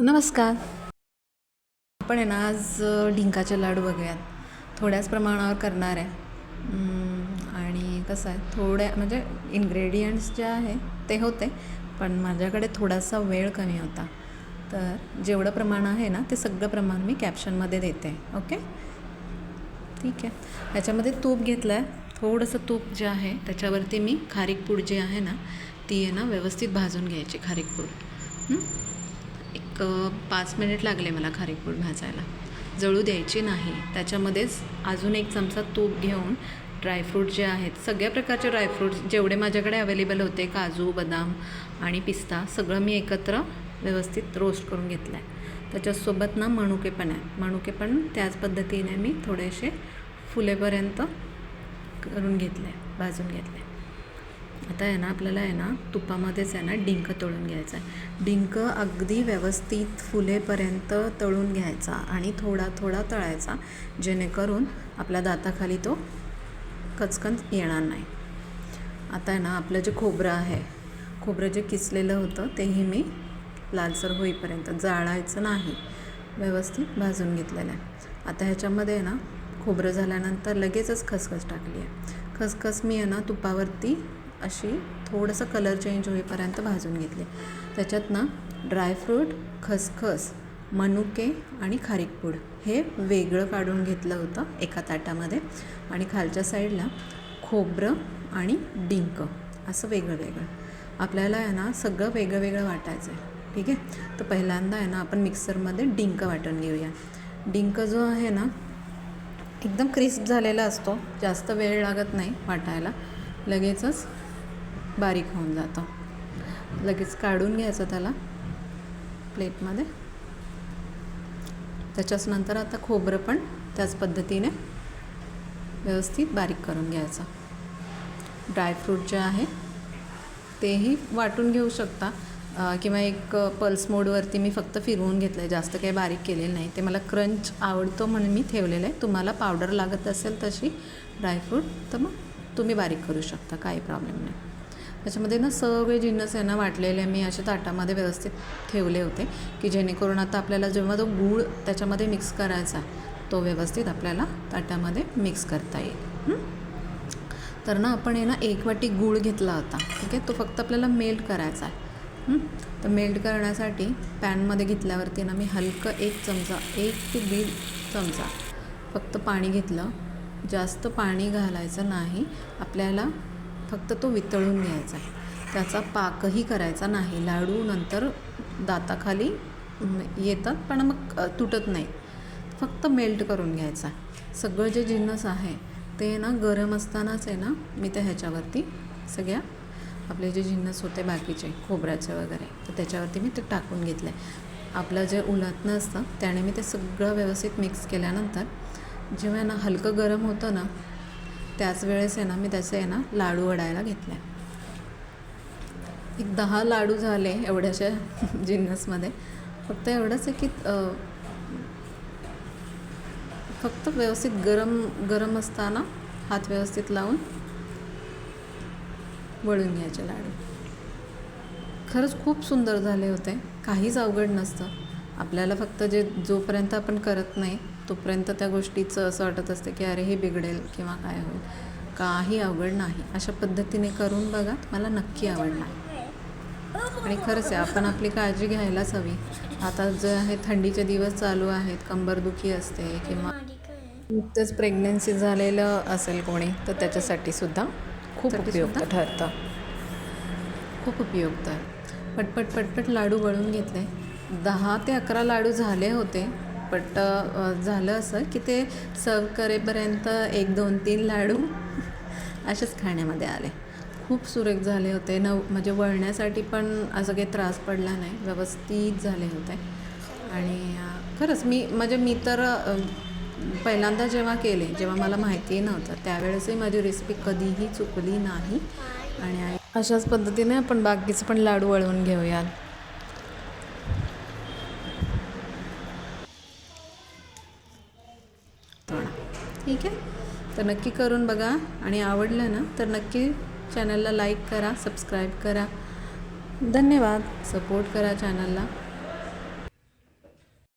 नमस्कार. आपण आहे ना आज ढिंकाचे डिंकाचे लाडू बघूयात. थोड्याच प्रमाणावर करणार आहे. आणि कसं आहे थोड्या म्हणजे इन्ग्रेडियंट्स जे आहे ते होते पण माझ्याकडे थोडासा वेळ कमी होता. तर जेवढं प्रमाण आहे ना ते सगळं प्रमाण मी कॅप्शनमध्ये देते ओके? ठीक आहे. ह्याच्यामध्ये तूप घेतलं आहे थोडंसं तूप जे आहे त्याच्यावरती मी खारीक पूड जी आहे ना ती आहे ना व्यवस्थित भाजून घ्यायची खारीक पूड. एक पाच मिनिट लागले मला खारीकपूड भाजायला. जळू द्यायची नाही. त्याच्यामध्येच अजून एक चमचा तूप घेऊन ड्रायफ्रूट जे आहेत सगळ्या प्रकारचे ड्रायफ्रूट जेवढे माझ्याकडे अवेलेबल होते काजू बदाम आणि पिस्ता सगळं मी एकत्र व्यवस्थित रोस्ट करून घेतलं आहे त्याच्यासोबत ना मणुके पण आहे मणुके पण त्याच पद्धतीने मी थोडेसे फुलेपर्यंत करून घेतले भाजून घेतले आता आहे ना आपल्याला आहे ना तुपामध्येच आहे ना डिंक तळून घ्यायचा आहे. डिंक अगदी व्यवस्थित फुलेपर्यंत तळून घ्यायचा आणि थोडा थोडा तळायचा जेणेकरून आपल्या दाताखाली तो कचकन येणार नाही. आता आहे ना आपलं जे खोबरं आहे खोबरं जे किसलेलं होतं तेही मी लालसर होईपर्यंत जाळायचं नाही. व्यवस्थित भाजून घेतलेलं आहे. आता ह्याच्यामध्ये आहे ना खोबरं झाल्यानंतर लगेचच खसखस टाकली आहे. खसखस मी आहे ना तुपावरती अशी थोडंसं कलर चेंज होईपर्यंत भाजून घेतले. त्याच्यात ना ड्रायफ्रूट खसखस मनुके आणि खारीकपूड हे वेगळं काढून घेतलं होतं एका ताटामध्ये. आणि खालच्या साईडला खोबरं आणि डिंक असं वेगळं वेगळं. आपल्याला आहे ना सगळं वेगळं वेगळं वाटायचं आहे ठीक आहे? तर पहिल्यांदा आहे ना आपण मिक्सरमध्ये डिंक वाटून घेऊया. डिंक जो आहे ना एकदम क्रिस्प झालेला असतो. जास्त वेळ लागत नाही वाटायला. लगेचच बारीक होऊन जातं. लगेच काढून घ्यायचं त्याला प्लेटमध्ये. त्याच्याच नंतर आता खोबरं पण त्याच पद्धतीने व्यवस्थित बारीक करून घ्यायचं. ड्रायफ्रूट जे आहे तेही वाटून घेऊ शकता. किंवा एक पल्स मोडवरती मी फक्त फिरवून घेतलं आहे जास्त काही बारीक केलेलं नाही. ते मला क्रंच आवडतो म्हणून मी ठेवलेलं आहे. तुम्हाला पावडर लागत असेल तशी ड्रायफ्रूट तर मग तुम्ही बारीक करू शकता. काही प्रॉब्लेम नाही. त्याच्यामध्ये ना सगळे जिन्नस आहे ना वाटलेले मी अशा ताटामध्ये व्यवस्थित ठेवले होते की जेणेकरून आता आपल्याला जेव्हा तो गूळ त्याच्यामध्ये मिक्स करायचा तो व्यवस्थित आपल्याला ताटामध्ये मिक्स करता येईल. तर ना आपण आहे ना एक वाटी गूळ घेतला होता ठीक आहे? तो फक्त आपल्याला मेल्ट करायचा आहे. तर मेल्ट करण्यासाठी पॅनमध्ये घेतल्यावरती ना मी हलकं एक चमचा एक ते दीड चमचा फक्त पाणी घेतलं. जास्त पाणी घालायचं नाही. आपल्याला फक्त तो वितळून घ्यायचा आहे. त्याचा पाकही करायचा नाही. लाडू नंतर दाताखाली येतात पण मग तुटत नाही. फक्त मेल्ट करून घ्यायचा. सगळं जे जिन्नस आहे ते ना गरम असतानाच आहे ना मी त्या ह्याच्यावरती सगळ्या आपले जे जिन्नस होते बाकीचे खोबऱ्याचे वगैरे तर त्याच्यावरती मी ते टाकून घेतले आपलं जे उलटणं असतं त्याने मी ते सगळं व्यवस्थित मिक्स केल्यानंतर जेव्हा ना हलकं गरम होतं ना त्याच वेळेस आहे ना मी त्याचे आहे ना लाडू वडायला घेतले. एक दहा लाडू झाले एवढ्याशा जिन्नसमध्ये. फक्त एवढंच आहे की फक्त व्यवस्थित गरम गरम असताना हात व्यवस्थित लावून वळून घ्यायचे लाडू. खरंच खूप सुंदर झाले होते. काहीच अवघड नसतं. आपल्याला फक्त जे जोपर्यंत आपण करत नाही तोपर्यंत त्या गोष्टीचं असं वाटत असतं की अरे हे बिघडेल किंवा काय होईल. काही अवघड नाही. अशा पद्धतीने करून बघा मला नक्की आवडणार. आणि खरंच आहे आपण आपली काळजी घ्यायलाच हवी. आता जे आहे थंडीचे दिवस चालू आहेत कंबरदुखी असते किंवा नुकतंच प्रेग्नन्सी झालेलं असेल कोणी तर त्याच्यासाठी सुद्धा खूप उपयुक्त ठरतं. खूप उपयुक्त. आहे पटपट पटपट लाडू वळून घेतले. दहा ते अकरा लाडू झाले होते बट झालं असं की ते सर्व करेपर्यंत एक दोन तीन लाडू असेच खाण्यामध्ये आले. खूप सुरेख झाले होते. न म्हणजे वळण्यासाठी पण असं काही त्रास पडला नाही. व्यवस्थित झाले होते. आणि खरंच मी म्हणजे मी तर पहिल्यांदा जेव्हा केले जेव्हा मला माहिती नव्हतं त्यावेळेसही माझी रेसिपी कधीही चुकली नाही. आणि अशाच पद्धतीने आपण बाकीचे पण लाडू वळवून घेऊयात. ठीक आहे? तर नक्की करून बघा. आणि आवडलं ना तर नक्की चॅनलला लाईक करा सबस्क्राईब करा. धन्यवाद. सपोर्ट करा चॅनलला